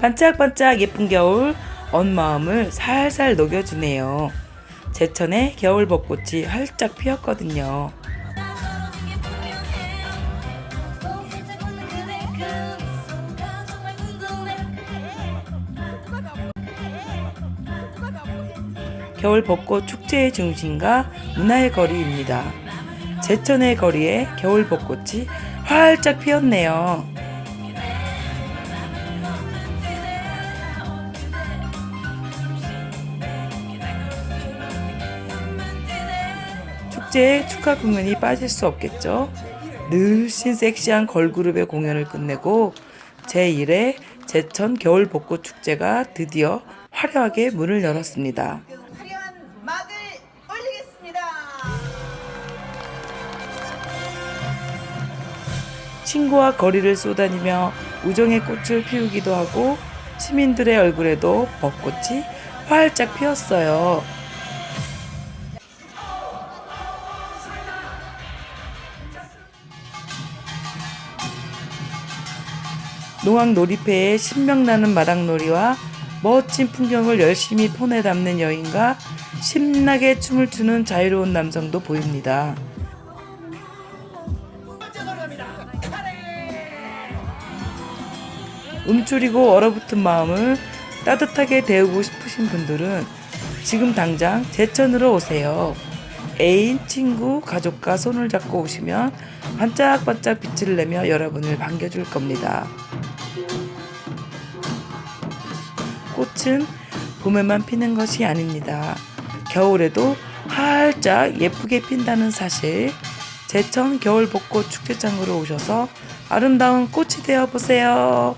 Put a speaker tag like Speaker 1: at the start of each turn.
Speaker 1: 반짝반짝 예쁜 겨울 언 마음을 살살 녹여주네요. 제천에 겨울 벚꽃이 활짝 피었거든요. 겨울 벚꽃 축제의 중심가 문화의 거리입니다. 제천의 거리에 겨울 벚꽃이 활짝 피었네요. 축제에 축하 공연이 빠질 수 없겠죠. 늘씬 섹시한 걸그룹의 공연을 끝내고 제1회 제천 겨울 벚꽃 축제가 드디어 화려하게 문을 열었습니다. 친구와 거리를 쏘다니며 우정의 꽃을 피우기도 하고 시민들의 얼굴에도 벚꽃이 활짝 피었어요. 농악 놀이패에 신명나는 마당놀이와 멋진 풍경을 열심히 폰에 담는 여인과 신나게 춤을 추는 자유로운 남성도 보입니다. 움츠리고 얼어붙은 마음을 따뜻하게 데우고 싶으신 분들은 지금 당장 제천으로 오세요. 애인, 친구, 가족과 손을 잡고 오시면 반짝반짝 빛을 내며 여러분을 반겨줄 겁니다. 꽃은 봄에만 피는 것이 아닙니다. 겨울에도 활짝 예쁘게 핀다는 사실. 제천 겨울 벚꽃 축제장으로 오셔서 아름다운 꽃이 되어 보세요.